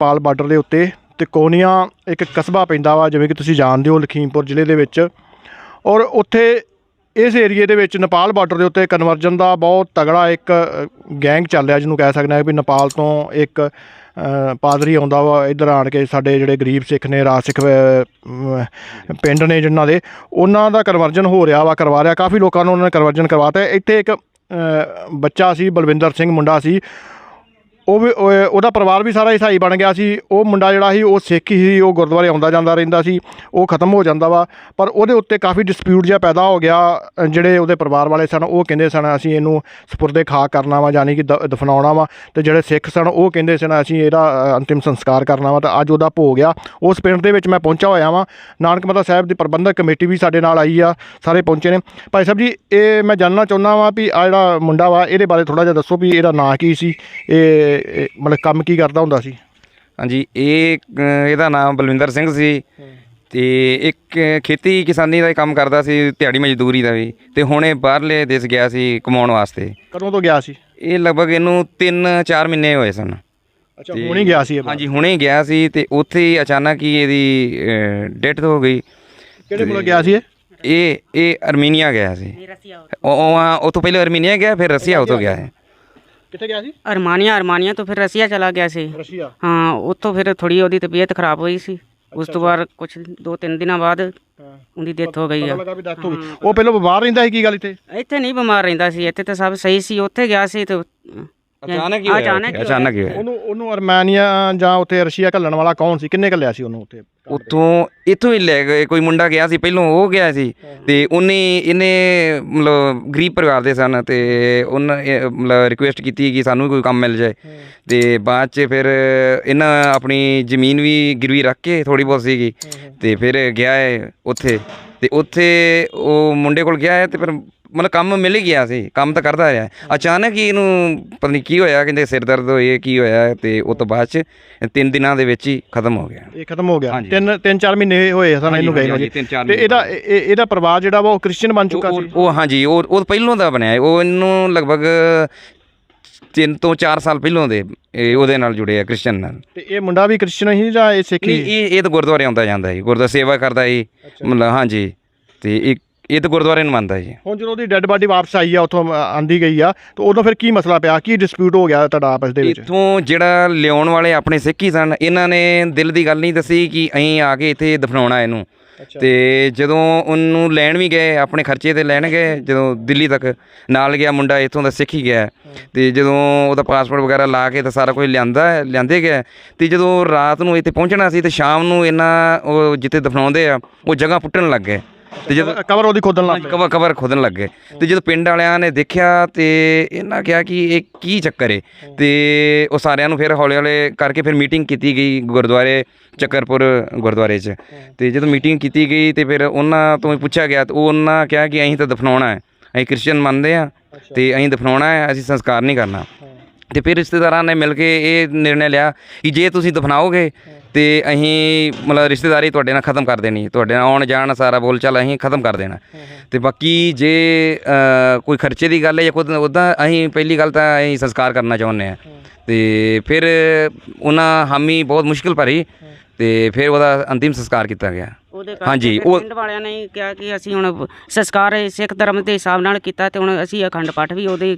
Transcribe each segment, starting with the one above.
Nepal border ਦੇ ਉੱਤੇ ਤੇ ਕੋਨੀਆ ਇੱਕ ਕਸਬਾ ਪੈਂਦਾ ਵਾ, ਜਿਵੇਂ ਕਿ ਤੁਸੀਂ ਜਾਣਦੇ ਹੋ, ਲਖੀਮਪੁਰ ਜ਼ਿਲ੍ਹੇ ਦੇ ਵਿੱਚ। ਔਰ ਉੱਥੇ ਇਸ ਏਰੀਏ ਦੇ ਵਿੱਚ ਨੇਪਾਲ ਬਾਰਡਰ ਦੇ ਉੱਤੇ ਕਨਵਰਜਨ ਦਾ ਬਹੁਤ ਤਗੜਾ ਇੱਕ ਗੈਂਗ ਚੱਲ ਰਿਹਾ, ਜਿਹਨੂੰ ਕਹਿ ਸਕਦੇ ਹਾਂ ਵੀ ਨੇਪਾਲ ਤੋਂ ਇੱਕ ਪਾਦਰੀ ਆਉਂਦਾ ਵਾ, ਇੱਧਰ ਆਣ ਕੇ ਸਾਡੇ ਜਿਹੜੇ ਗਰੀਬ ਸਿੱਖ ਨੇ, ਰਾਜ ਸਿੱਖ ਪਿੰਡ ਨੇ ਜਿਨ੍ਹਾਂ ਦੇ, ਉਹਨਾਂ ਦਾ ਕਨਵਰਜਨ ਹੋ ਰਿਹਾ ਵਾ, ਕਰਵਾ ਰਿਹਾ। ਕਾਫੀ ਲੋਕਾਂ ਨੂੰ ਉਹਨਾਂ ਨੇ ਕਨਵਰਜਨ ਕਰਵਾਤਾ। ਇੱਥੇ ਇੱਕ ਬੱਚਾ ਸੀ, ਬਲਵਿੰਦਰ ਸਿੰਘ, ਮੁੰਡਾ ਸੀ। ਉਹ ਵੀ ਉਹ- ਉਹਦਾ ਪਰਿਵਾਰ ਵੀ ਸਾਰਾ ਈਸਾਈ ਬਣ ਗਿਆ ਸੀ। ਉਹ ਮੁੰਡਾ ਜਿਹੜਾ ਸੀ ਉਹ ਸਿੱਖ ਹੀ ਸੀ ਉਹ ਗੁਰਦੁਆਰੇ ਆਉਂਦਾ ਜਾਂਦਾ ਰਹਿੰਦਾ ਸੀ। ਉਹ ਖਤਮ ਹੋ ਜਾਂਦਾ ਵਾ। ਪਰ ਉਹਦੇ ਉੱਤੇ ਕਾਫੀ ਡਿਸਪਿਊਟ ਜਿਹਾ ਪੈਦਾ ਹੋ ਗਿਆ। ਅ, ਜਿਹੜੇ ਉਹਦੇ ਪਰਿਵਾਰ ਵਾਲੇ ਸਨ ਉਹ ਕਹਿੰਦੇ ਸਨ ਅਸੀਂ ਇਹਨੂੰ ਸਪੁਰਦੇ ਖਾ ਕਰਨਾ ਵਾ ਯਾਨੀ ਕਿ ਦ- ਦਫਨਾਉਣਾ ਵਾ। ਤੇ ਜਿਹੜੇ ਸਿੱਖ ਸਨ ਉਹ ਕਹਿੰਦੇ ਸਨ ਅਸੀਂ ਇਹਦਾ ਅ, ਅੰਤਿਮ ਸੰਸਕਾਰ ਕਰਨਾ ਵਾ। ਤਾਂ ਅੱਜ ਉਹਦਾ ਭੋਗ ਆ। ਉਸ ਪਿੰਡ ਦੇ ਵਿੱਚ ਮੈਂ ਪਹੁੰਚਿਆ ਹੋਇਆ ਵਾਂ। ਨਾਨਕ ਮਤਾ ਸਾਹਿਬ ਦੀ ਪ੍ਰਬੰਧਕ ਕਮੇਟੀ ਵੀ ਸਾਡੇ ਨਾਲ ਆਈ ਆ ਸਾਰੇ ਪਹੁੰਚੇ ਨੇ। ਭਾਈ ਸਾਹਿਬ ਜੀ ਇਹ ਮੈਂ ਜਾਣਨਾ ਚਾਹੁੰਦਾ ਵਾਂ ਵੀ ਆ ਜਿਹੜਾ ਮੁੰਡਾ ਵਾ ਇਹਦੇ ਬਾਰੇ ਥੋੜਾ ਜਿਹਾ ਦੱਸੋ ਵੀ ਇਹਦਾ ਨਾਂ ਕੀ ਸੀ? ਇਹ ਇਹ ਮਤਲਬ ਕੰਮ ਕੀ ਕਰਦਾ ਹੁੰਦਾ ਸੀ? ਹਾਂਜੀ ਇਹ ਅ, ਇਹਦਾ ਨਾਮ ਬਲਵਿੰਦਰ ਸਿੰਘ ਸੀ। ਤੇ ਇੱਕ ਖੇਤੀ ਕਿਸਾਨੀ ਦਾ ਹੀ ਕੰਮ ਕਰਦਾ ਸੀ ਦਿਹਾੜੀ ਮਜ਼ਦੂਰੀ ਦਾ ਵੀ। ਤੇ ਹੁਣ ਇਹ ਬਾਹਰਲੇ ਦੇਸ਼ ਗਿਆ ਸੀ ਕਮਾਉਣ ਵਾਸਤੇ। ਕਦੋਂ ਤੋਂ ਗਿਆ ਸੀ? ਇਹ ਲਗਭਗ ਇਹਨੂੰ 3-4 ਮਹੀਨੇ ਹੋਏ ਸਨ। ਅੱਛਾ ਹੁਣ ਹੀ ਗਿਆ ਸੀ ਇਹ ਹਾਂਜੀ ਹੁਣੇ ਗਿਆ ਸੀ ਤੇ ਉੱਥੇ ਹੀ ਅਚਾਨਕ ਹੀ ਇਹਦੀ ਡੈਥ ਹੋ ਗਈ। ਕਿਹੜੇ ਮੁਲਕ ਗਿਆ ਸੀ ਇਹ? ਇਹ ਇਹ ਅਰਮੀਨੀਆ ਗਿਆ ਸੀ। ਉਹ ਉਹ ਉਹ ਤੋਂ ਪਹਿਲੇ ਅਰਮੀਨੀਆ ਗਿਆ ਫਿਰ ਰਸੀਆ ਉਤੋਂ ਗਿਆ ਹੈ। ਕਿੱਥੇ ਗਿਆ ਸੀ? ਅਰਮਾਨੀਆ ਅਰਮਾਨੀਆ ਤੋਂ ਫਿਰ ਰਸੀਆ ਚਲਾ ਗਿਆ ਸੀ। ਰਸ਼ੀਆ। ਹਾਂ ਉੱਥੋਂ ਫਿਰ ਥੋੜੀ ਉਹਦੀ ਤਬੀਅਤ ਖਰਾਬ ਹੋਈ ਸੀ। ਉਸ ਤੋਂ ਬਾਅਦ ਕੁਝ ਦੋ ਤਿੰਨ ਦਿਨਾਂ ਬਾਅਦ ਉਹਦੀ ਡੈਥ ਹੋ ਗਈ ਆ। ਲੱਗਾ ਵੀ ਡੈਥ ਹੋ ਗਈ। ਉਹ ਪਹਿਲਾਂ ਬਿਮਾਰ ਰਹਿੰਦਾ ਸੀ ਕੀ ਗੱਲ ਇੱਥੇ? ਇੱਥੇ ਨਹੀਂ ਬਿਮਾਰ ਰਹਿੰਦਾ ਸੀ ਇੱਥੇ ਤਾਂ ਸਭ ਸਹੀ ਸੀ ਉੱਥੇ ਗਿਆ ਸੀ ਤੇ ਅਚਾਨਕ ਹੀ ਹੋਇਆ ਅਚਾਨਕ ਉੱਥੇ, ਅਚਾਨਕ ਹੀ ਹੋਇਆ। ਉਹਨੂੰ ਉਹਨੂੰ ਅਰਮਾਨੀਆ ਜਾਂ ਉੱਥੇ ਰਸ਼ੀਆ ਘੱਲਣ ਵਾਲਾ ਕੌਣ ਸੀ? ਕਿੰਨੇ ਘੱਲਿਆ ਸੀ ਉਹਨੂੰ ਉੱਥੇ? ਉੱਥੋਂ ਇੱਥੋਂ ਹੀ ਲੈ ਗਏ। ਕੋਈ ਮੁੰਡਾ ਗਿਆ ਸੀ ਪਹਿਲੋਂ ਉਹ ਗਿਆ ਸੀ। ਤੇ ਉਹਨੇ ਇਹਨੇ ਮਤਲਬ ਗਰੀਬ ਪਰਿਵਾਰ ਦੇ ਸਨ ਤੇ ਉਹਨਾਂ ਮਤਲਬ ਰਿਕੁਐਸਟ ਕੀਤੀ ਕਿ ਸਾਨੂੰ ਵੀ ਕੋਈ ਕੰਮ ਮਿਲ ਜਾਏ। ਤੇ ਬਾਅਦ ਚ ਫਿਰ ਇਹਨਾਂ ਆਪਣੀ ਜ਼ਮੀਨ ਵੀ ਗਿਰਵੀ ਰੱਖ ਕੇ ਥੋੜੀ ਬਹੁਤ ਸੀਗੀ। ਤੇ ਫਿਰ ਗਿਆ ਹੈ ਉੱਥੇ। ਤੇ ਉੱਥੇ ਉਹ ਮੁੰਡੇ ਕੋਲ ਗਿਆ ਹੈ ਤੇ ਫਿਰ ਮਤਲਬ ਕੰਮ ਮਿਲ ਹੀ ਗਿਆ ਸੀ ਕੰਮ ਤਾਂ ਕਰਦਾ ਰਿਹਾ। ਅਚਾਨਕ ਹੀ ਇਹਨੂੰ ਪਤਾ ਨਹੀਂ ਕੀ ਹੋਇਆ ਕਹਿੰਦੇ ਸਿਰ ਦਰਦ ਹੋਈ ਕੀ ਹੋਇਆ ਤੇ ਉਹ ਤੋਂ ਬਾਅਦ ਚ ਤਿੰਨ ਦਿਨਾਂ ਦੇ ਵਿੱਚ ਹੀ ਖਤਮ ਹੋ ਗਿਆ। ਇਹ ਖਤਮ ਹੋ ਗਿਆ। ਤਿੰਨ ਤਿੰਨ ਚਾਰ ਮਹੀਨੇ ਹੋਏ ਸਨ ਇਹਨੂੰ ਗਏ ਨੂੰ ਚਾਰ ਤੇ ਇਹਦਾ ਇਹ- ਇਹ- ਇਹਦਾ ਪਰਿਵਾਰ ਜਿਹੜਾ ਵਾ ਉਹ ਕ੍ਰਿਸਚੀਅਨ ਬਣ ਚੁੱਕਾ ਸੀ। ਉਹ ਹਾਂਜੀ ਉਹ ਉਹ ਪਹਿਲੋਂ ਦਾ ਬਣਿਆ ਹੈ। ਉਹ ਇਹਨੂੰ ਲਗਭਗ ਤਿੰਨ ਤੋਂ 4 ਸਾਲ ਪਹਿਲੋਂ ਦੇ ਇਹ ਉਹਦੇ ਨਾਲ ਜੁੜੇ ਆ ਕ੍ਰਿਸਚਨ ਨਾਲ। ਤੇ ਇਹ ਮੁੰਡਾ ਵੀ ਕ੍ਰਿਸਚੀਅਨ ਹੀ ਜਾਂ ਇਹ ਸਿੱਖ ਹੀ? ਇਹ ਇਹ ਤਾਂ ਗੁਰਦੁਆਰੇ ਆਉਂਦਾ ਜਾਂਦਾ ਜੀ ਗੁਰਦੁਆਰਾ ਸੇਵਾ ਕਰਦਾ ਜੀ ਮਤਲਬ ਹਾਂਜੀ। ਤੇ ਇੱਕ ਇਹ ਤਾਂ ਗੁਰਦੁਆਰੇ ਨੂੰ ਮੰਨਦਾ ਜੀ। ਹੁਣ ਜਦੋਂ ਉਹਦੀ ਡੈੱਡ ਬਾਡੀ ਵਾਪਸ ਆਈ ਆ ਉੱਥੋਂ ਆਂਦੀ ਗਈ ਆ ਤੇ ਉਦੋਂ ਫਿਰ ਕੀ ਮਸਲਾ ਪਿਆ? ਕੀ ਡਿਸਪਿਊਟ ਹੋ ਗਿਆ ਤੁਹਾਡਾ ਆਪਸ ਦੇ ਵਿੱਚ? ਇੱਥੋਂ ਜਿਹੜਾ ਲਿਆਉਣ ਵਾਲੇ ਆਪਣੇ ਸਿੱਖ ਹੀ ਸਨ ਇਹਨਾਂ ਨੇ ਦਿਲ ਦੀ ਗੱਲ ਨਹੀਂ ਦੱਸੀ ਕਿ ਅਸੀਂ ਆ ਕੇ ਇੱਥੇ ਦਫਨਾਉਣਾ ਇਹਨੂੰ। ਤੇ ਜਦੋਂ ਉਹਨੂੰ ਲੈਣ ਵੀ ਗਏ ਆਪਣੇ ਖਰਚੇ ਤੇ ਲੈਣ ਗਏ ਜਦੋਂ ਦਿੱਲੀ ਤੱਕ ਨਾਲ ਗਿਆ ਮੁੰਡਾ ਇੱਥੋਂ ਦਾ ਸਿੱਖ ਹੀ ਗਿਆ। ਤੇ ਜਦੋਂ ਉਹਦਾ ਪਾਸਪੋਰਟ ਵਗੈਰਾ ਲਾ ਕੇ ਤਾਂ ਸਾਰਾ ਕੁਝ ਲਿਆਂਦਾ ਲਿਆਂਦੇ ਗਿਆ ਤੇ ਜਦੋਂ ਰਾਤ ਨੂੰ ਇੱਥੇ ਪਹੁੰਚਣਾ ਸੀ ਤੇ ਸ਼ਾਮ ਨੂੰ ਇਹਨਾਂ ਉਹ ਜਿੱਥੇ ਦਫਨਾਉਂਦੇ ਆ ਉਹ ਜਗ੍ਹਾ ਪੁੱਟਣ ਲੱਗ ਗਏ। ਤੇ ਜਦੋਂ ਕਵਰ ਉਹਦੀ ਖੋਦਣ ਲੱਗ ਪਿਆ ਕਵਰ ਕਵਰ ਖੋਦਣ ਲੱਗੇ ਤੇ ਜਦੋਂ ਪਿੰਡ ਵਾਲਿਆਂ ਨੇ ਦੇਖਿਆ ਤੇ ਇਹਨਾਂ ਕਿਹਾ ਕਿ ਇਹ ਕੀ ਚੱਕਰ ਏ। ਤੇ ਉਹ ਸਾਰਿਆਂ ਨੂੰ ਫਿਰ ਹੌਲੇ ਹੌਲੇ ਕਰਕੇ ਫਿਰ ਮੀਟਿੰਗ ਕੀਤੀ ਗਈ ਗੁਰਦੁਆਰੇ ਚੱਕਰਪੁਰ ਗੁਰਦੁਆਰੇ 'ਚ। ਤੇ ਜਦੋਂ ਮੀਟਿੰਗ ਕੀਤੀ ਗਈ ਤੇ ਫਿਰ ਉਹਨਾਂ ਤੋਂ ਪੁੱਛਿਆ ਗਿਆ ਤੇ ਉਹ ਉਹਨਾਂ ਕਿਹਾ ਕਿ ਅਸੀਂ ਤਾਂ ਦਫਨਾਉਣਾ ਹੈ। ਅਸੀਂ ਕ੍ਰਿਸਚੀਅਨ ਮੰਨਦੇ ਆ ਤੇ ਅਸੀਂ ਦਫਨਾਉਣਾ ਹੈ ਅਸੀਂ ਸੰਸਕਾਰ ਨਹੀਂ ਕਰਨਾ। ਤੇ ਫਿਰ ਰਿਸ਼ਤੇਦਾਰਾਂ ਨੇ ਮਿਲ ਕੇ ਇਹ ਨਿਰਣੈ ਲਿਆ ਕਿ ਜੇ ਤੁਸੀਂ ਦਫਨਾਓਗੇ ਤੇ ਅਸੀਂ ਮਤਲਬ ਰਿਸ਼ਤੇਦਾਰੀ ਤੁਹਾਡੇ ਨਾਲ ਖਤਮ ਕਰ ਦੇਣੀ ਤੁਹਾਡੇ ਨਾਲ ਆਉਣ ਜਾਣ ਸਾਰਾ ਬੋਲਚਾਲ ਅਸੀਂ ਖਤਮ ਕਰ ਦੇਣਾ। ਤੇ ਬਾਕੀ ਜੇ ਕੋਈ ਖਰਚੇ ਦੀ ਗੱਲ ਹੈ ਜਾਂ ਕੋਈ ਉੱਦਾਂ ਅਸੀਂ ਪਹਿਲੀ ਗੱਲ ਤਾਂ ਅਸੀਂ ਸੰਸਕਾਰ ਕਰਨਾ ਚਾਹੁੰਦੇ ਆ ਤੇ ਫਿਰ ਉਹਨਾਂ ਹਾਮੀ ਬਹੁਤ ਮੁਸ਼ਕਿਲ ਭਰੀ। ਤੇ ਫਿਰ ਉਹਦਾ ਅੰਤਿਮ ਸੰਸਕਾਰ ਕੀਤਾ ਗਿਆ। ਉਹਦੇ ਹਾਂਜੀ, ਉਹ- ਪਿੰਡ ਵਾਲਿਆਂ ਨੇ ਕਿਹਾ ਕਿ ਅਸੀਂ ਹੁਣ ਸੰਸਕਾਰ ਸਿੱਖ ਧਰਮ ਦੇ ਹਿਸਾਬ ਨਾਲ ਕੀਤਾ ਤੇ ਹੁਣ ਅਸੀਂ ਅਖੰਡ ਪਾਠ ਵੀ ਉਹਦੇ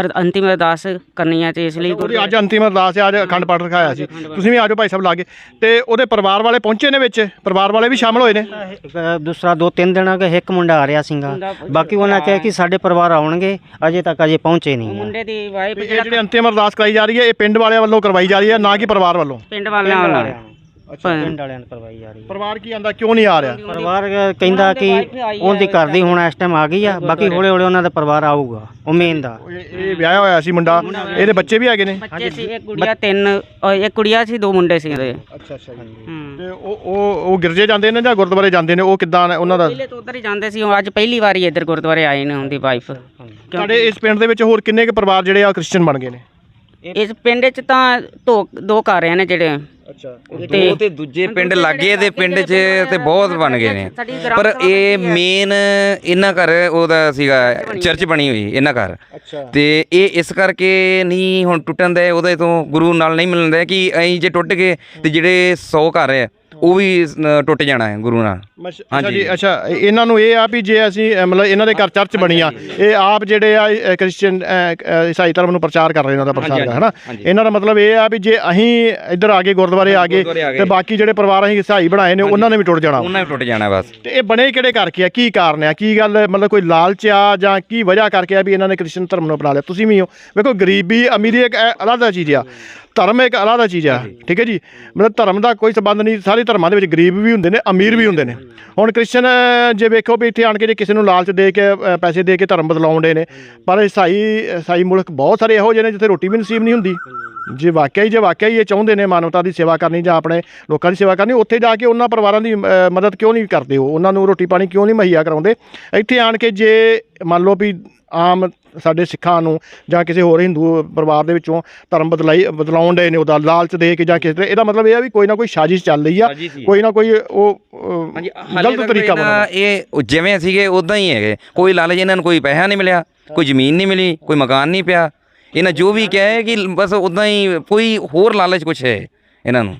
ਅਰ- ਅੰਤਿਮ ਅਰਦਾਸ ਕਰਨੀ ਹੈ ਤੇ ਇਸ ਲਈ ਉਹਦੀ ਅੱਜ ਅੰਤਿਮ ਅਰਦਾਸ ਹੈ ਅੱਜ ਅਖੰਡ ਪਾਠ ਰਖਾਇਆ ਸੀ। ਤੁਸੀਂ ਵੀ ਆਜੋ ਭਾਈ ਸਾਹਿਬ ਲਾਗੇ। ਤੇ ਉਹਦੇ ਪਰਿਵਾਰ ਵਾਲੇ ਪਹੁੰਚੇ ਨੇ ਵਿੱਚ? ਪਰਿਵਾਰ ਵਾਲੇ ਵੀ ਸ਼ਾਮਲ ਹੋਏ ਨੇ? ਦੂਸਰਾ ਦੋ ਤਿੰਨ ਦਿਨਾਂ ਦਾ ਇੱਕ ਮੁੰਡਾ ਆ ਰਿਹਾ ਸੀਗਾ। ਬਾਕੀ ਉਹਨਾਂ ਕਿਹਾ ਕਿ ਸਾਡੇ ਪਰਿਵਾਰ ਆਉਣਗੇ ਅਜੇ ਤੱਕ ਅਜੇ ਪਹੁੰਚੇ ਨਹੀਂ ਮੁੰਡੇ ਦੀ ਵਾਈਫ ਇਹ ਜਿਹੜੀ ਅੰਤਿਮ ਅਰਦਾਸ ਕਰਾਈ ਜਾ ਰਹੀ ਹੈ ਇਹ ਪਿੰਡ ਵਾਲਿਆਂ ਵੱਲੋਂ ਕਰਵਾਈ ਜਾ ਰਹੀ ਹੈ ਨਾ ਕਿ ਪਰਿਵਾਰ ਵੱਲੋਂ? ਪਿੰਡ ਵਾਲਿਆਂ ਨਾਲ। ਪਿੰਡ ਵਾਲਿਆਂ ਨੂੰ ਕਰਵਾਈ ਜਾ ਰਹੀ ਹੈ। ਪਰਿਵਾਰ ਕੀ ਆਂਦਾ ਕਿਉਂ ਨਹੀਂ ਆ ਰਿਹਾ? ਪਰਿਵਾਰ ਕਹਿੰਦਾ ਕਿ ਉਹਦੀ ਘਰ ਦੀ ਹੁਣ ਇਸ ਟਾਈਮ ਆ ਗਈ ਆ ਬਾਕੀ ਹੌਲੇ ਹੌਲੇ ਉਹਨਾਂ ਦਾ ਪਰਿਵਾਰ ਆਊਗਾ ਉਮੀਦ ਦਾ। ਇਹ ਇਹ ਵਿਆਹਿਆ ਹੋਇਆ ਸੀ ਮੁੰਡਾ ਇਹਦੇ ਬੱਚੇ ਵੀ ਹੈਗੇ ਨੇ? ਬੱਚੇ ਸੀ ਇੱਕ ਗੁੜੀਆ ਤਿੰਨ ਇੱਕ ਗੁੜੀਆ ਸੀ ਦੋ ਮੁੰਡੇ ਸੀ ਉਹਦੇ। ਅੱਛਾ ਅੱਛਾ ਤੇ ਉਹ ਉਹ ਉਹ ਗਿਰਜੇ ਜਾਂਦੇ ਨੇ ਜਾਂ ਗੁਰਦੁਆਰੇ ਜਾਂਦੇ ਨੇ? ਉਹ ਕਿੱਦਾਂ ਉਹਨਾਂ ਦਾ? ਪਹਿਲੇ ਤੋਂ ਉਧਰ ਹੀ ਜਾਂਦੇ ਸੀ ਹੁਣ ਅੱਜ ਪਹਿਲੀ ਵਾਰੀ ਇੱਧਰ ਗੁਰਦੁਆਰੇ ਆਏ ਨੇ ਉਹਦੀ ਵਾਈਫ ਸਾਡੇ ਇਸ ਪਿੰਡ ਦੇ ਵਿੱਚ ਹੋਰ ਕਿੰਨੇ ਕੁ ਪਰਿਵਾਰ ਜਿਹੜੇ ਆ ਕ੍ਰਿਸਚੀਅਨ ਬਣ ਗਏ ਨੇ? ਇਸ ਪਿੰਡ 'ਚ ਤਾਂ ਦੋ ਦੋ ਘਰ ਆ ਨੇ ਜਿਹੜੇ। ਅੱਛਾ ਉਹ ਤੇ ਦੂਜੇ ਪਿੰਡ ਲਾਗੇ ਦੇ ਪਿੰਡ 'ਚ ਤੇ ਬਹੁਤ ਬਣ ਗਏ ਨੇ। ਪਰ ਇਹ। ਮੇਨ ਇਹਨਾਂ ਘਰ ਉਹਦਾ ਸੀਗਾ ਚਰਚ ਬਣੀ ਹੋਈ। ਇਹਨਾਂ ਘਰ। ਤੇ ਇਹ ਇਸ ਕਰਕੇ ਨਹੀਂ ਹੁਣ ਟੁੱਟਣ ਦੇ ਉਹਦੇ ਤੋਂ ਗੁਰੂ ਨਾਲ ਨਹੀਂ ਮਿਲਣ ਦੇ ਕਿ ਐਂ ਜੇ ਟੁੱਟ ਗਏ ਤੇ ਜਿਹੜੇ 100 ਘਰ ਹੈ ਉਹ ਵੀ ਅ, ਟੁੱਟ ਜਾਣਾ ਹੈ ਗੁਰੂ ਨਾਲ। ਮਸ਼- ਅੱਛਾ ਹਾਂਜੀ। ਜੀ ਅੱਛਾ ਇਹ- ਇਹਨਾਂ ਨੂੰ ਇਹ ਆ ਵੀ ਜੇ ਅਸੀਂ ਅ, ਮਤਲਬ ਇਹਨਾਂ ਦੇ ਘਰ ਚਰਚ ਬਣੀ ਆ ਇਹ ਆਪ ਜਿਹੜੇ ਆ ਕ੍ਰਿਸਚੀਅਨ ਅ, ਅ, ਈਸਾਈ ਧਰਮ ਨੂੰ ਪ੍ਰਚਾਰ ਕਰ ਰਹੇ ਇਹਨਾਂ ਦਾ ਪ੍ਰਚਾਰ ਹਾਂਜੀ, ਹੈ ਹਨਾ? ਹਾਂਜੀ। ਇਹਨਾਂ ਦਾ ਮਤਲਬ ਇਹ ਆ ਵੀ ਜੇ ਅਸੀਂ ਇੱਧਰ ਆ ਗਏ ਗੁਰਦੁਆਰੇ ਆ ਗੁਰਦੁਆਰੇ ਆ ਗਏ। ਤੇ ਬਾਕੀ ਜਿਹੜੇ ਪਰਿਵਾਰ ਅਸੀਂ ਈਸਾਈ ਬਣਾਏ ਨੇ ਉਹਨਾਂ ਨੇ ਵੀ ਟੁੱਟ ਜਾਣਾ। ਉਹਨਾਂ ਵੀ ਟੁੱਟ ਜਾਣਾ ਬਸ। ਤੇ ਇਹ ਬਣੇ ਕਿਹੜੇ ਕਰਕੇ ਆ? ਕੀ ਕਾਰਨ ਆ? ਕੀ ਗੱਲ ਮਤਲਬ ਕੋਈ ਲਾਲਚ ਆ ਜਾਂ ਕੀ ਵਜ੍ਹਾ ਕਰਕੇ ਆ ਵੀ ਇਹਨਾਂ ਨੇ ਕ੍ਰਿਸਚਨ ਧਰਮ ਨੂੰ ਅਪਣਾ ਲਿਆ? ਤੁਸੀਂ ਵੀ ਹੋ। ਵੇਖੋ ਗਰੀਬੀ ਅਮੀਰੀ ਇੱਕ ਅ- ਅਲੱਗ ਚੀਜ਼ ਆ। ਧਰਮ ਇੱਕ ਅਲੱਗ ਚੀਜ਼ ਆ ਠੀਕ ਹੈ ਜੀ? ਮਤਲਬ ਧਰਮ ਦਾ ਕੋਈ ਸੰਬੰਧ ਨਹੀਂ ਸਾਰੇ ਧਰਮਾਂ ਦੇ ਵਿੱਚ ਗਰੀਬ ਵੀ ਹੁੰਦੇ ਨੇ ਅਮੀਰ ਵੀ ਹੁੰਦੇ ਨੇ। ਹੁਣ ਕ੍ਰਿਸਚਨ ਜੇ ਵੇਖੋ ਵੀ ਇੱਥੇ ਆਣ ਕੇ ਜੇ ਕਿਸੇ ਨੂੰ ਲਾਲਚ ਦੇ ਕੇ ਪੈਸੇ ਦੇ ਕੇ ਧਰਮ ਬਦਲਾਉਂਦੇ ਨੇ ਪਰ ਈਸਾਈ ਈਸਾਈ ਮੁਲਕ ਬਹੁਤ ਸਾਰੇ ਇਹੋ ਜਿਹੇ ਨੇ ਜਿੱਥੇ ਰੋਟੀ ਵੀ ਨਸੀਬ ਨਹੀਂ ਹੁੰਦੀ। ਜੇ ਵਾਕਿਆ ਹੀ ਜੇ ਵਾਕਿਆ ਹੀ ਇਹ ਚਾਹੁੰਦੇ ਨੇ ਮਾਨਵਤਾ ਦੀ ਸੇਵਾ ਕਰਨੀ ਜਾਂ ਆਪਣੇ ਲੋਕਾਂ ਦੀ ਸੇਵਾ ਕਰਨੀ ਉੱਥੇ ਜਾ ਕੇ ਉਹਨਾਂ ਪਰਿਵਾਰਾਂ ਦੀ ਮਦਦ ਕਿਉਂ ਨਹੀਂ ਕਰਦੇ ਹੋ ਉਹਨਾਂ ਨੂੰ ਰੋਟੀ ਪਾਣੀ ਕਿਉਂ ਨਹੀਂ ਮੁਹੱਈਆ ਕਰਾਉਂਦੇ? ਇੱਥੇ ਆਣ ਕੇ ਜੇ ਮੰਨ ਲਓ ਵੀ ਆਮ ਸਾਡੇ ਸਿੱਖਾਂ ਨੂੰ ਜਾਂ ਕਿਸੇ ਹੋਰ ਹਿੰਦੂ ਪਰਿਵਾਰ ਦੇ ਵਿੱਚੋਂ ਧਰਮ ਬਦਲਾਈ ਬਦਲਾਉਣ ਦੇ ਨੇ ਉਹਦਾ ਲਾਲਚ ਦੇ ਕੇ ਜਾਂ ਕਿਸੇ ਤਰ੍ਹਾਂ ਇਹਦਾ ਮਤਲਬ ਇਹ ਆ ਵੀ ਕੋਈ ਨਾ ਕੋਈ ਸਾਜ਼ਿਸ਼ ਚੱਲ ਰਹੀ ਆ। ਕੋਈ ਨਾ ਕੋਈ ਉਹ ਗਲਤ ਤਰੀਕਾ ਬਣਾ ਇਹ ਜਿਵੇਂ ਸੀਗੇ ਉਦਾਂ ਹੀ ਹੈਗੇ। ਕੋਈ ਲਾਲਚ ਇਹਨਾਂ ਨੂੰ ਕੋਈ ਪੈਸਾ ਨਹੀਂ ਮਿਲਿਆ ਕੋਈ ਜ਼ਮੀਨ ਨਹੀਂ ਮਿਲੀ ਕੋਈ ਮਕਾਨ ਨਹੀਂ ਪਿਆ। ਇਹਨਾਂ ਜੋ ਵੀ ਕਿਹਾ ਹੈ ਕਿ ਬਸ ਉਦਾਂ ਹੀ ਕੋਈ ਹੋਰ ਲਾਲਚ ਕੁਛ ਹੈ ਇਹਨਾਂ ਨੂੰ।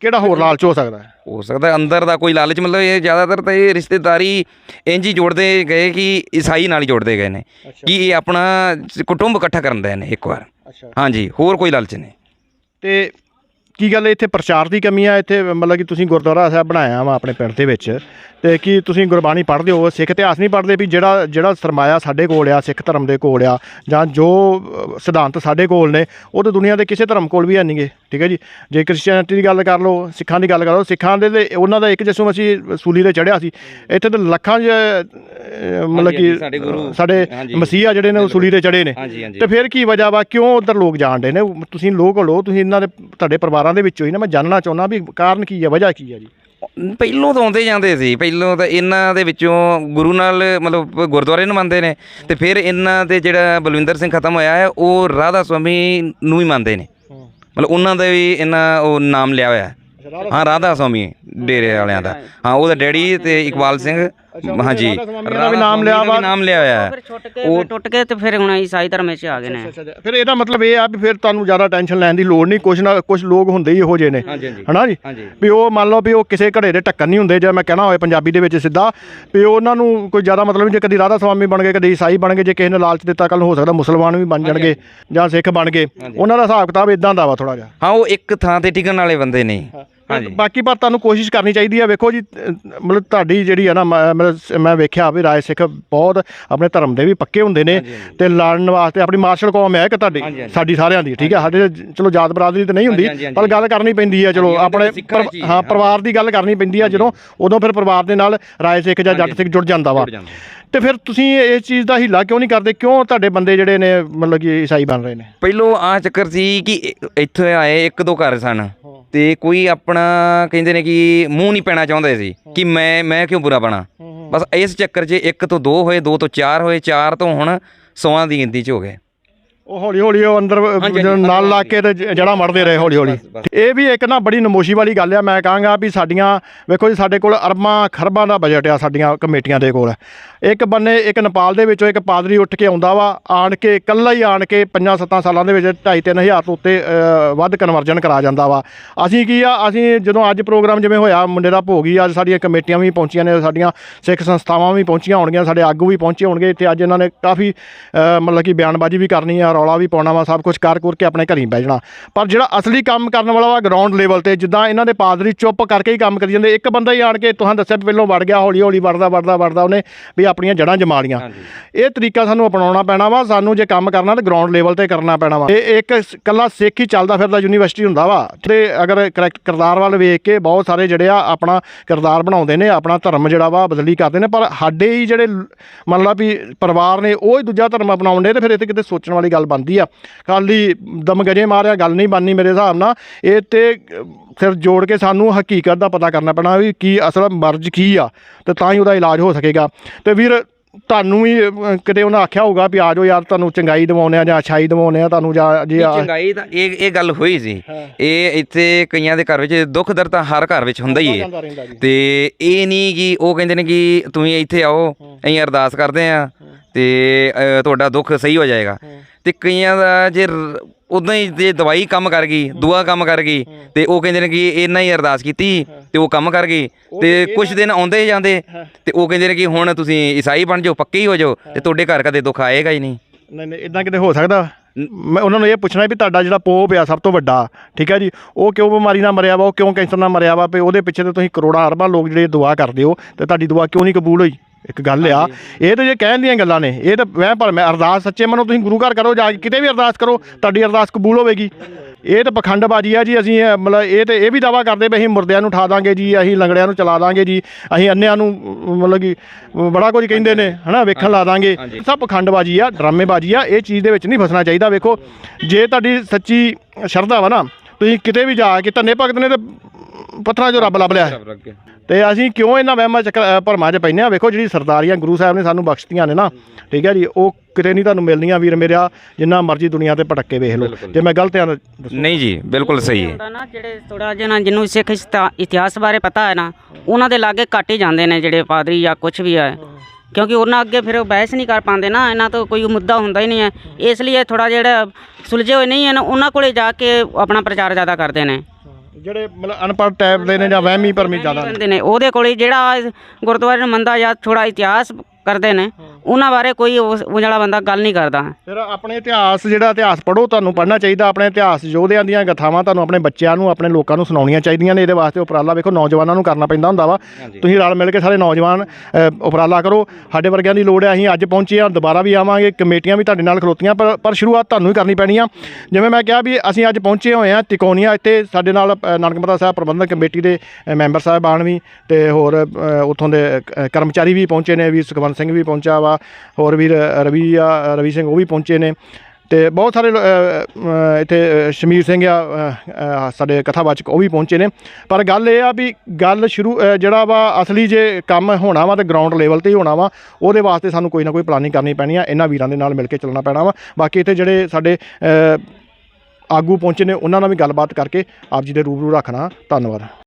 ਕਿਹੜਾ ਹੋਰ ਲਾਲਚ ਹੋ ਸਕਦਾ ਹੈ? ਹੋ ਸਕਦਾ ਅੰਦਰ ਦਾ ਕੋਈ ਲਾਲਚ ਮਤਲਬ ਇਹ ਜ਼ਿਆਦਾਤਰ ਤਾਂ ਇਹ ਰਿਸ਼ਤੇਦਾਰੀ ਇੰਜ ਹੀ ਜੋੜਦੇ ਗਏ ਕਿ ਈਸਾਈ ਨਾਲ ਹੀ ਜੋੜਦੇ ਗਏ ਨੇ ਕਿ ਇਹ ਆਪਣਾ ਕੁਟੁੰਬ ਇਕੱਠਾ ਕਰਨ ਦੇ ਨੇ ਇੱਕ ਵਾਰ। ਹਾਂਜੀ ਹੋਰ ਕੋਈ ਲਾਲਚ ਨਹੀਂ। ਤੇ ਕੀ ਗੱਲ ਇੱਥੇ ਪ੍ਰਚਾਰ ਦੀ ਕਮੀ ਆ? ਇੱਥੇ ਮਤਲਬ ਕਿ ਤੁਸੀਂ ਗੁਰਦੁਆਰਾ ਸਾਹਿਬ ਬਣਾਇਆ ਵਾ ਆਪਣੇ ਪਿੰਡ ਦੇ ਵਿੱਚ ਤੇ ਕੀ ਤੁਸੀਂ ਗੁਰਬਾਣੀ ਪੜ੍ਹਦੇ ਹੋ? ਸਿੱਖ ਇਤਿਹਾਸ ਨਹੀਂ ਪੜ੍ਹਦੇ ਵੀ ਜਿਹੜਾ ਜਿਹੜਾ ਸਰਮਾਇਆ ਸਾਡੇ ਕੋਲ ਆ ਸਿੱਖ ਧਰਮ ਦੇ ਕੋਲ ਆ ਜਾਂ ਜੋ ਸਿਧਾਂਤ ਸਾਡੇ ਕੋਲ ਨੇ ਉਹ ਤਾਂ ਦੁਨੀਆ ਦੇ ਕਿਸੇ ਧਰਮ ਕੋਲ ਵੀ ਹੈ ਨਹੀਂਗੇ ਠੀਕ ਹੈ ਜੀ? ਜੇ ਕ੍ਰਿਸਚੀਅਨਿਟੀ ਦੀ ਗੱਲ ਕਰ ਲਓ ਸਿੱਖਾਂ ਦੀ ਗੱਲ ਕਰ ਲਓ ਸਿੱਖਾਂ ਦੇ ਉਹਨਾਂ ਦਾ ਇੱਕ ਜਿਸਮ ਅਸੀਂ ਸੂਲੀ ਤੇ ਚੜਿਆ ਸੀ। ਇੱਥੇ ਤਾਂ ਲੱਖਾਂ ਮਤਲਬ ਕਿ ਸਾਡੇ। ਮਸੀਹਾ ਜਿਹੜੇ ਨੇ ਉਹ ਸੂਲੀ ਤੇ ਚੜੇ ਨੇ। ਤੇ ਫਿਰ ਕੀ ਵਜ੍ਹਾ ਵਾ? ਕਿਉਂ ਉਧਰ ਲੋਕ ਜਾਣਦੇ ਨੇ? ਤੁਸੀਂ ਲੋਕ ਹੋ ਤੁਸੀਂ ਇਹਨਾਂ ਦੇ ਤੁਹਾਡੇ ਪਰਿਵਾਰਾਂ ਦੇ ਵਿੱਚੋਂ ਹੀ ਨਾ ਮੈਂ ਜਾਣਨਾ ਚਾਹੁੰਦਾ ਵੀ ਕਾਰਨ ਕੀ ਹੈ ਵਜ੍ਹਾ ਕੀ ਹੈ ਜੀ? ਪਹਿਲੋਂ ਤਾਂ ਆਉਂਦੇ ਜਾਂਦੇ ਸੀ ਪਹਿਲੋਂ ਤਾਂ ਇਹਨਾਂ ਦੇ ਵਿੱਚੋਂ ਗੁਰੂ ਨਾਲ ਮਤਲਬ ਗੁਰਦੁਆਰੇ ਨੂੰ ਮੰਨਦੇ ਨੇ ਤੇ ਫਿਰ ਇਹਨਾਂ ਦੇ ਜਿਹੜਾ ਬਲਵਿੰਦਰ ਸਿੰਘ ਖਤਮ ਹੋਇਆ ਹੈ ਉਹ ਰਾਧਾ ਸਵਾਮੀ ਨੂੰ ਹੀ ਮੰਨਦੇ ਨੇ। ਮਤਲਬ ਉਹਨਾਂ ਦਾ ਵੀ ਇਹਨਾਂ ਉਹ ਨਾਮ ਲਿਆ ਹੋਇਆ ਹੈ। ਹਾਂ ਰਾਧਾ ਸਵਾਮੀ ਡੇਰੇ ਵਾਲਿਆਂ ਦਾ। ਹਾਂ ਉਹਦਾ ਡੈਡੀ ਤੇ ਇਕਬਾਲ ਸਿੰਘ ਹਾਂਜੀ ਰਾਧਾ ਵੀ ਨਾਮ ਲਿਆ ਵੀ। ਨਾਮ ਲਿਆ ਹੋਇਆ ਹੈ। ਫਿਰ ਛੁੱਟ ਕੇ ਫਿਰ ਟੁੱਟ ਕੇ ਤੇ ਫਿਰ ਹੁਣ ਈਸਾਈ ਧਰਮ 'ਚ ਆ ਗਏ ਨੇ। ਫਿਰ ਇਹਦਾ ਮਤਲਬ ਇਹ ਆ ਵੀ ਫਿਰ ਤੁਹਾਨੂੰ ਜ਼ਿਆਦਾ ਟੈਨਸ਼ਨ ਲੈਣ ਦੀ ਲੋੜ ਨਹੀਂ ਕੁਝ ਨਾ ਕੁਝ ਲੋਕ ਹੁੰਦੇ ਹੀ ਇਹੋ ਜਿਹੇ ਨੇ। ਹਾਂਜੀ, ਹਾਂਜੀ। ਹਨਾ ਜੀ? ਹਾਂਜੀ। ਵੀ ਉਹ ਮੰਨ ਲਓ ਵੀ ਉਹ ਕਿਸੇ ਘੜੇ ਦੇ ਢੱਕਣ ਨਹੀਂ ਹੁੰਦੇ ਜੇ ਮੈਂ ਕਹਿਣਾ ਹੋਵੇ ਪੰਜਾਬੀ ਦੇ ਵਿੱਚ ਸਿੱਧਾ ਵੀ ਉਹਨਾਂ ਨੂੰ ਕੋਈ ਜ਼ਿਆਦਾ ਮਤਲਬ ਨਹੀਂ ਜੇ ਕਦੀ ਰਾਧਾ ਸਵਾਮੀ ਬਣ ਗਏ ਕਦੀ ਈਸਾਈ ਬਣ ਗਏ ਜੇ ਕਿਸੇ ਨੇ ਲਾਲਚ ਦਿੱਤਾ ਕੱਲ ਨੂੰ ਹੋ ਸਕਦਾ ਮੁਸਲਮਾਨ ਵੀ ਬਣ ਜਾਣਗੇ ਜਾਂ ਸਿੱਖ ਬਣ ਗਏ। ਉਹਨਾਂ ਦਾ ਹਿਸਾਬ ਕਿਤਾਬ ਇਦਾਂ ਦਾ ਵਾ ਥੋੜਾ ਜਿਹਾ। ਹਾਂ ਉਹ ਇੱਕ ਥਾਂ ਤੇ ਟਿਕਣ ਵਾਲੇ ਬੰਦੇ ਨਹੀਂ ਹਾਂਜੀ। ਬਾਕੀ ਪਰ ਤੁਹਾਨੂੰ ਕੋਸ਼ਿਸ਼ ਕਰਨੀ ਚਾਹੀਦੀ ਹੈ ਵੇਖੋ ਜੀ ਅਹ, ਮਤਲਬ ਤੁਹਾਡੀ ਜਿਹੜੀ ਆ ਨਾ ਮ- ਮਤਲਬ ਸ- ਮੈਂ ਵੇਖਿਆ ਵੀ ਰਾਏ ਸਿੱਖ ਬਹੁਤ ਆਪਣੇ ਧਰਮ ਦੇ ਵੀ ਪੱਕੇ ਹੁੰਦੇ ਨੇ ਤੇ ਲੜਨ ਵਾਸਤੇ ਆਪਣੀ ਮਾਰਸ਼ਲ ਕੌਮ ਹੈ ਕਿ ਤੁਹਾਡੀ ਸਾਡੀ ਸਾਰਿਆਂ ਦੀ ਠੀਕ ਹੈ? ਸਾਡੇ ਚਲੋ ਜਾਤ ਬਰਾਦਰੀ ਤਾਂ ਨਹੀਂ ਹੁੰਦੀ ਪਰ ਗੱਲ ਕਰਨੀ ਪੈਂਦੀ ਹੈ ਚਲੋ ਆਪਣੇ ਹੀ, ਪਰਿਵਾਰ ਦੀ ਗੱਲ ਕਰਨੀ ਪੈਂਦੀ ਹੈ ਜਦੋਂ ਉਦੋਂ ਫਿਰ ਪਰਿਵਾਰ ਦੇ ਨਾਲ ਰਾਏ ਸਿੱਖ ਜਾਂ ਜੱਟ ਸਿੱਖ ਜੁੜ ਜਾਂਦਾ ਵਾ। ਤੇ ਫਿਰ ਤੁਸੀਂ ਇਸ ਚੀਜ਼ ਦਾ ਹੀਲਾ ਕਿਉਂ ਨਹੀਂ ਕਰਦੇ? ਕਿਉਂ ਤੁਹਾਡੇ ਬੰਦੇ ਜਿਹੜੇ ਨੇ ਮਤਲਬ ਕਿ ਈਸਾਈ ਬਣ ਰਹੇ ਨੇ? ਪਹਿਲੋਂ ਆ ਚੱਕਰ ਸੀ ਕਿ ਇੱਥੇ ਆਏ ਇੱਕ ਦੋ ਘਰ ਸਨ। ਤੇ ਕੋਈ ਆਪਣਾ ਕਹਿੰਦੇ ਨੇ ਕਿ ਮੂੰਹ ਨਹੀਂ ਪੈਣਾ ਚਾਹੁੰਦੇ ਸੀ ਕਿ ਮੈਂ ਮੈਂ ਕਿਉਂ ਬੁਰਾ ਬਣਾ? ਬਸ ਇਸ ਚੱਕਰ 'ਚ ਇੱਕ ਤੋਂ ਦੋ ਹੋਏ, ਦੋ ਤੋਂ ਚਾਰ ਹੋਏ, ਚਾਰ ਤੋਂ ਹੁਣ ਸੌਆਂ ਦੀ ਗਿਣਤੀ 'ਚ ਹੋ ਗਏ। ਉਹ ਹੌਲੀ ਹੌਲੀ ਉਹ ਅੰਦਰ ਨਾਲ ਲਾ ਕੇ ਤੇ ਜ- ਜੜ੍ਹਾਂ ਮੜਦੇ ਰਹੇ ਹੌਲੀ ਹੌਲੀ। ਇਹ ਵੀ ਇੱਕ ਨਾ ਬੜੀ ਨਮੋਸ਼ੀ ਵਾਲੀ ਗੱਲ ਆ। ਮੈਂ ਕਹਾਂਗਾ ਵੀ ਸਾਡੀਆਂ ਵੇਖੋ ਜੀ ਸਾਡੇ ਕੋਲ ਅਰਬਾਂ ਖਰਬਾਂ ਦਾ ਬਜਟ ਆ ਸਾਡੀਆਂ ਕਮੇਟੀਆਂ ਦੇ ਕੋਲ। ਇੱਕ ਬੰਨੇ ਇੱਕ ਨੇਪਾਲ ਦੇ ਵਿੱਚੋਂ ਇੱਕ ਪਾਦਰੀ ਉੱਠ ਕੇ ਆਉਂਦਾ ਵਾ ਆਣ ਕੇ ਇਕੱਲਾ ਹੀ ਆਣ ਕੇ 5-7 ਸਾਲਾਂ ਦੇ ਵਿੱਚ 2.5-3000 ਤੋਂ ਉੱਤੇ ਵੱਧ ਕਨਵਰਜਨ ਕਰਾ ਜਾਂਦਾ ਵਾ। ਅਸੀਂ ਕੀ ਆ ਅਸੀਂ ਜਦੋਂ ਅੱਜ ਪ੍ਰੋਗਰਾਮ ਜਿਵੇਂ ਹੋਇਆ ਮੁੰਡੇ ਦਾ ਭੋਗ ਹੀ ਅੱਜ ਸਾਡੀਆਂ ਕਮੇਟੀਆਂ ਵੀ ਪਹੁੰਚੀਆਂ ਨੇ ਸਾਡੀਆਂ ਸਿੱਖ ਸੰਸਥਾਵਾਂ ਵੀ ਪਹੁੰਚੀਆਂ ਹੋਣਗੀਆਂ ਸਾਡੇ ਆਗੂ ਵੀ ਪਹੁੰਚੇ ਹੋਣਗੇ ਇੱਥੇ ਅੱਜ ਇਹਨਾਂ ਨੇ ਕਾਫੀ ਮਤਲਬ ਕਿ ਬਿਆਨਬਾਜ਼ੀ ਵੀ ਕਰਨੀ ਆ ਰੌਲਾ ਵੀ ਪਾਉਣਾ ਵਾ ਸਭ ਕੁਝ ਕਰ ਕੁਰ ਕੇ ਆਪਣੇ ਘਰੀ ਬਹਿ ਜਾਣਾ। ਪਰ ਜਿਹੜਾ ਅਸਲੀ ਕੰਮ ਕਰਨ ਵਾਲਾ ਵਾ ਗਰਾਊਂਡ ਲੈਵਲ ਤੇ ਜਿੱਦਾਂ ਇਹਨਾਂ ਦੇ ਪਾਦਰੀ ਚੁੱਪ ਕਰਕੇ ਹੀ ਕੰਮ ਕਰੀ ਜਾਂਦੇ ਇੱਕ ਬੰਦਾ ਹੀ ਆਣ ਕੇ ਤੁਹਾਂ ਦੱਸਿਆ ਪਹਿਲੋਂ ਵੜ ਗਿਆ ਹੌਲੀ ਹੌਲੀ ਵੜਦਾ ਵੜਦਾ ਵੜਦਾ ਉਹਨੇ ਵੀ ਆਪਣੀਆਂ ਜੜਾਂ ਜਮਾ ਲੀਆਂ। ਇਹ ਤਰੀਕਾ ਸਾਨੂੰ ਅਪਣਾਉਣਾ ਪੈਣਾ ਵਾ ਸਾਨੂੰ ਜੇ ਕੰਮ ਕਰਨਾ ਤਾਂ ਗਰਾਊਂਡ ਲੈਵਲ ਤੇ ਕਰਨਾ ਪੈਣਾ ਵਾ। ਇਹ ਇੱਕ ਇਕੱਲਾ ਸਿੱਖ ਹੀ ਚੱਲਦਾ ਫਿਰਦਾ ਯੂਨੀਵਰਸਿਟੀ ਹੁੰਦਾ ਵਾ। ਤੇ ਅਗਰ ਕਰੈਕਟ ਕਿਰਦਾਰ ਵੱਲ ਵੇਖ ਕੇ ਬਹੁਤ ਸਾਰੇ ਜਿਹੜੇ ਆ ਆਪਣਾ ਕਿਰਦਾਰ ਬਣਾਉਂਦੇ ਨੇ ਆਪਣਾ ਧਰਮ ਜਿਹੜਾ ਵਾ ਬਦਲੀ ਕਰਦੇ ਨੇ ਪਰ ਸਾਡੇ ਹੀ ਜਿਹੜੇ ਮੰਨ ਲਾ ਵੀ ਪਰਿਵਾਰ ਨੇ ਉਹ ਹੀ ਦੂਜਾ ਧਰਮ ਅਪਣਾਉਂਦੇ ਤੇ ਫਿਰ ਇਹ ਤੇ ਕਿਤੇ ਸੋਚਣ ਵਾਲੀ ਗੱਲ ਬਣਦੀ ਆ। ਖਾਲੀ ਦਮਗਜੇ ਮਾਰਿਆ ਗੱਲ ਨਹੀਂ ਬਣਨੀ ਮੇਰੇ ਹਿਸਾਬ ਨਾਲ। ਇਹ ਤੇ ਅ, ਫਿਰ ਜੋੜ ਕੇ ਸਾਨੂੰ ਹਕੀਕਤ ਦਾ ਪਤਾ ਕਰਨਾ ਪੈਣਾ ਵੀ ਕੀ ਅਸਲ ਮਰਜ਼ ਕੀ ਆ ਤੇ ਤਾਂ ਹੀ ਉਹਦਾ ਇਲਾਜ ਹੋ ਸਕੇਗਾ। ਤੇ ਵੀਰ ਤੁਹਾਨੂੰ ਵੀ ਅਹ, ਕਿਤੇ ਉਹਨਾਂ ਆਖਿਆ ਹੋਊਗਾ ਵੀ ਆ ਜਾਓ ਯਾਰ ਤੁਹਾਨੂੰ ਚੰਗਾਈ ਦਿਵਾਉਂਦੇ ਆ ਜਾਂ ਅਛਾਈ ਦਿਵਾਉਂਦੇ ਆ ਤੁਹਾਨੂੰ ਜਾਂ ਜੇ ਆ- ਚੰਗਾਈ ਤਾਂ ਇਹ ਇਹ ਗੱਲ ਹੋਈ ਸੀ। ਇਹ ਇੱਥੇ ਕਈਆਂ ਦੇ ਘਰ ਵਿੱਚ ਦੁੱਖ ਦਰਦ ਤਾਂ ਹਰ ਘਰ ਵਿੱਚ ਹੁੰਦਾ ਹੀ ਹੈ। ਜਾਂਦਾ ਰਹਿੰਦਾ ਜੀ। ਤੇ ਇਹ ਨਹੀਂ ਕਿ ਉਹ ਕਹਿੰਦੇ ਨੇ ਕਿ ਤੁਸੀਂ ਇੱਥੇ ਆਓ ਅਸੀਂ ਅਰਦਾਸ ਕਰਦੇ ਆ ਤੇ ਅ, ਤੁਹਾਡਾ ਦੁੱਖ ਸਹੀ ਹੋ ਜਾਏਗਾ। ਤੇ ਕਈਆਂ ਦਾ ਜੇ ਉਦਾਂ ਹੀ ਜੇ ਦਵਾਈ ਕੰਮ ਕਰ ਗਈ ਦੁਆ ਕੰਮ ਕਰ ਗਈ ਤੇ ਉਹ ਕਹਿੰਦੇ ਨੇ ਕਿ ਇਹਨਾਂ ਹੀ ਅਰਦਾਸ ਕੀਤੀ ਤੇ ਉਹ ਕੰਮ ਕਰ ਗਈ ਤੇ ਕੁਝ ਦਿਨ ਆਉਂਦੇ ਜਾਂਦੇ ਤੇ ਉਹ ਕਹਿੰਦੇ ਨੇ ਕਿ ਹੁਣ ਤੁਸੀਂ ਈਸਾਈ ਬਣ ਜਾਓ ਪੱਕੇ ਹੀ ਹੋ ਜਾਓ ਤੇ ਤੁਹਾਡੇ ਘਰ ਕਦੇ ਦੁੱਖ ਆਏਗਾ ਹੀ ਨਹੀਂ। ਨਹੀਂ ਨਹੀਂ ਇਦਾਂ ਕਿਤੇ ਹੋ ਸਕਦਾ। ਮੈਂ ਉਹਨਾਂ ਨੂੰ ਇਹ ਪੁੱਛਣਾ ਵੀ ਤੁਹਾਡਾ ਜਿਹੜਾ ਪੋਪ ਆ ਸਭ ਤੋਂ ਵੱਡਾ ਠੀਕ ਹੈ ਜੀ? ਉਹ ਕਿਉਂ ਬਿਮਾਰੀ ਨਾਲ ਮਰਿਆ ਵਾ ਉਹ ਕਿਉਂ ਕੈਂਸਰ ਨਾਲ ਮਰਿਆ ਵਾ? ਵੀ ਉਹਦੇ ਪਿੱਛੇ ਤੇ ਤੁਸੀਂ ਕਰੋੜਾਂ ਅਰਬਾਂ ਲੋਕ ਜਿਹੜੇ ਦੁਆ ਕਰਦੇ ਹੋ ਤੇ ਤੁਹਾਡੀ ਦੁਆ ਕਿਉਂ ਨਹੀਂ ਕਬੂਲ ਹੋਈ? ਇੱਕ ਗੱਲ ਆ ਇਹ ਤਾਂ ਜੇ ਕਹਿਣ ਦੀਆਂ ਗੱਲਾਂ ਨੇ ਇਹ ਤਾਂ ਵਹਿਮ ਪਰ ਮੈਂ ਅਰਦਾਸ ਸੱਚੇ ਮਨੋਂ ਤੁਸੀਂ ਗੁਰੂ ਘਰ ਕਰੋ ਜਾ ਕੇ ਕਿਤੇ ਵੀ ਅਰਦਾਸ ਕਰੋ ਤੁਹਾਡੀ ਅਰਦਾਸ ਕਬੂਲ ਹੋਵੇਗੀ। ਇਹ ਤਾਂ ਪਖੰਡਬਾਜ਼ੀ ਆ ਜੀ ਅਸੀਂ ਮਤਲਬ ਇਹ ਤੇ ਇਹ ਵੀ ਦਾਵਾ ਕਰਦੇ ਵੀ ਅਸੀਂ ਮੁਰਦਿਆਂ ਨੂੰ ਉਠਾ ਦਾਂਗੇ ਜੀ ਅਸੀਂ ਲੰਗੜਿਆਂ ਨੂੰ ਚਲਾ ਦਾਂਗੇ ਜੀ ਅਸੀਂ ਅੰਨਿਆਂ ਨੂੰ ਮਤਲਬ ਕਿ ਬੜਾ ਕੁਝ ਕਹਿੰਦੇ ਨੇ ਹਨਾ ਵੇਖਣ ਲਾ ਦਾਂਗੇ। ਸਭ ਪਖੰਡਬਾਜ਼ੀ ਆ ਡਰਾਮੇਬਾਜ਼ੀ ਆ ਇਹ ਚੀਜ਼ ਦੇ ਵਿੱਚ ਨਹੀਂ ਫਸਣਾ ਚਾਹੀਦਾ ਵੇਖੋ ਜੇ ਤੁਹਾਡੀ ਸੱਚੀ ਸ਼ਰਧਾ ਵਾ ਨਾ ਤੁਸੀਂ ਕਿਤੇ ਵੀ ਜਾ ਕੇ ਧੰਨੇ ਭਗਤ ਨੇ ਤੇ ਪੱਥਰਾਂ 'ਚੋਂ ਰੱਬ ਲੱਭ ਲਿਆ। ਹੈ। ਤੇ ਅਸੀਂ ਕਿਉਂ ਇਹਨਾਂ ਵਹਿਮਾਂ ਚੱਕਰ ਅ, ਭਰਮਾਂ 'ਚ ਪੈਂਦੇ ਆ ਵੇਖੋ ਜਿਹੜੀ ਸਰਦਾਰੀਆਂ ਗੁਰੂ ਸਾਹਿਬ ਨੇ ਸਾਨੂੰ ਬਖਸ਼ਤੀਆਂ ਨੇ ਨਾ ਠੀਕ ਹੈ ਜੀ ਉਹ ਕਿਤੇ ਨਹੀਂ ਤੁਹਾਨੂੰ ਮਿਲਣੀਆਂ ਵੀਰ ਮੇਰਿਆ ਜਿੰਨਾ ਮਰਜ਼ੀ ਦੁਨੀਆ ਤੇ ਭਟਕੇ ਵੇਖ ਲਓ। ਜੇ। ਮੈਂ ਗਲਤ ਆ ਤਾਂ ਦੱਸੋ। ਨਹੀਂ ਜੀ ਬਿਲਕੁਲ ਸਹੀ ਹੈ। ਹੁੰਦਾ ਨਾ ਜਿਹੜੇ ਥੋੜਾ ਜਿਹਾ ਨਾ ਜਿਹਨੂੰ ਸਿੱਖ ਇਸਤਾ- ਇਤਿਹਾਸ ਬਾਰੇ ਪਤਾ ਹੈ ਨਾ ਉਹਨਾਂ ਦੇ ਲਾਗੇ ਘੱਟ ਹੀ ਜਾਂਦੇ ਨੇ ਜਿਹੜੇ ਪਾਦਰੀ ਜਾਂ ਕੁਝ ਵੀ ਹੈ। ਕਿਉਂਕਿ ਉਹਨਾਂ ਅੱਗੇ ਫਿਰ ਉਹ ਬਹਿਸ ਨਹੀਂ ਕਰ ਪਾਉਂਦੇ ਨਾ ਇਹਨਾਂ ਤੋਂ ਕੋਈ ਮੁੱਦਾ ਹੁੰਦਾ ਹੀ ਨਹੀਂ ਹੈ। ਇਸ ਲਈ ਥੋੜਾ ਜਿਹੜਾ ਸੁਲਝੇ ਹੋਏ ਨਹੀਂ ਹਨ ਉਹਨਾਂ ਕੋਲੇ ਜਾ ਕੇ ਆਪਣਾ ਪ੍ਰਚਾਰ ਜ਼ਿਆਦਾ ਕਰਦੇ ਨੇ। ਜਿਹੜੇ ਮਤਲਬ ਅਨਪੜ੍ਹ ਟਾਈਪ ਦੇ ਨੇ ਜਾਂ ਵਹਿਮੀ ਭਰਮੀ ਜ਼ਿਆਦਾ ਨੇ। ਕਹਿੰਦੇ ਨੇ, ਉਹਦੇ ਕੋਲੇ ਜਿਹੜਾ ਗੁਰਦੁਆਰੇ ਨੂੰ ਮੰਨਦਾ ਜਾਂ ਥੋੜਾ ਇਤਿਹਾਸ ਕਰਦੇ ਨੇ। ਉਹਨਾਂ ਬਾਰੇ ਕੋਈ ਉਸ ਉਹ ਜਿਹੜਾ ਬੰਦਾ ਗੱਲ ਨਹੀਂ ਕਰਦਾ। ਫਿਰ ਆਪਣੇ ਇਤਿਹਾਸ ਜਿਹੜਾ ਇਤਿਹਾਸ ਪੜ੍ਹੋ ਤੁਹਾਨੂੰ ਪੜ੍ਹਨਾ ਚਾਹੀਦਾ। ਆਪਣੇ ਇਤਿਹਾਸ ਯੋਧਿਆਂ ਦੀਆਂ ਗਥਾਵਾਂ ਤੁਹਾਨੂੰ ਆਪਣੇ ਬੱਚਿਆਂ ਨੂੰ ਆਪਣੇ ਲੋਕਾਂ ਨੂੰ ਸੁਣਾਉਣੀਆਂ ਚਾਹੀਦੀਆਂ ਨੇ। ਇਹਦੇ ਵਾਸਤੇ ਉਪਰਾਲਾ ਵੇਖੋ ਨੌਜਵਾਨਾਂ ਨੂੰ ਕਰਨਾ ਪੈਂਦਾ ਹੁੰਦਾ ਵਾ। ਤੁਸੀਂ ਰਲ ਮਿਲ ਕੇ ਸਾਰੇ ਨੌਜਵਾਨ ਅ, ਉਪਰਾਲਾ ਕਰੋ। ਸਾਡੇ ਵਰਗਿਆਂ ਦੀ ਲੋੜ ਹੈ ਅਸੀਂ ਅੱਜ ਪਹੁੰਚੇ ਹਾਂ ਦੁਬਾਰਾ ਵੀ ਆਵਾਂਗੇ। ਕਮੇਟੀਆਂ ਵੀ ਤੁਹਾਡੇ ਨਾਲ ਖਲੋਤੀਆਂ ਪਰ ਪਰ ਸ਼ੁਰੂਆਤ ਤੁਹਾਨੂੰ ਹੀ ਕਰਨੀ ਪੈਣੀ ਆ। ਜਿਵੇਂ ਮੈਂ ਕਿਹਾ ਵੀ ਅਸੀਂ ਅੱਜ ਪਹੁੰਚੇ ਹੋਏ ਹਾਂ ਤਿਕੋਨੀਆ ਇੱਥੇ। ਸਾਡੇ ਨਾਲ ਅ, ਨਾਨਕਮਤਾ ਸਾਹਿਬ ਪ੍ਰਬੰਧਕ ਕਮੇਟੀ ਦੇ ਅ, ਮੈਂਬਰ ਸਾਹਿਬਾਨ ਵੀ ਤੇ ਹੋਰ ਅ, ਉੱਥੋਂ ਦੇ ਅ, ਕਰਮਚਾਰੀ ਵੀ ਪਹੁੰਚੇ ਨੇ ਵੀਰ ਸੁਖਵੰਤ ਸਿੰਘ ਵੀ ਪਹੁੰਚਾ ਵਾ, ਹੋਰ ਵੀ ਰਵੀ ਆ ਰਵੀ ਸਿੰਘ ਉਹ ਵੀ ਪਹੁੰਚੇ ਨੇ। ਤੇ ਬਹੁਤ ਸਾਰੇ ਇੱਥੇ ਸ਼ਮੀਰ ਸਿੰਘ ਆ ਸਾਡੇ ਕਥਾਵਾਚਕ ਉਹ ਵੀ ਪਹੁੰਚੇ ਨੇ। ਪਰ ਗੱਲ ਇਹ ਆ ਵੀ ਗੱਲ ਸ਼ੁਰੂ ਜਿਹੜਾ ਵਾ ਅਸਲੀ ਜੇ ਕੰਮ ਹੋਣਾ ਵਾ ਤੇ ਗਰਾਊਂਡ ਲੈਵਲ ਤੇ ਹੀ ਹੋਣਾ ਵਾ, ਉਹਦੇ ਵਾਸਤੇ ਸਾਨੂੰ ਕੋਈ ਨਾ ਕੋਈ ਪਲਾਨਿੰਗ ਕਰਨੀ ਪੈਣੀ ਆ, ਇਹਨਾਂ ਵੀਰਾਂ ਦੇ ਨਾਲ ਮਿਲ ਕੇ ਚੱਲਣਾ ਪੈਣਾ ਵਾ। ਬਾਕੀ ਇੱਥੇ ਜਿਹੜੇ ਸਾਡੇ ਆਗੂ ਪਹੁੰਚੇ ਨੇ, ਉਹਨਾਂ ਨਾਲ ਵੀ ਗੱਲਬਾਤ ਕਰਕੇ ਆਪ ਜੀ ਦੇ ਰੂਬਰੂ ਰੱਖਣਾ। ਧੰਨਵਾਦ।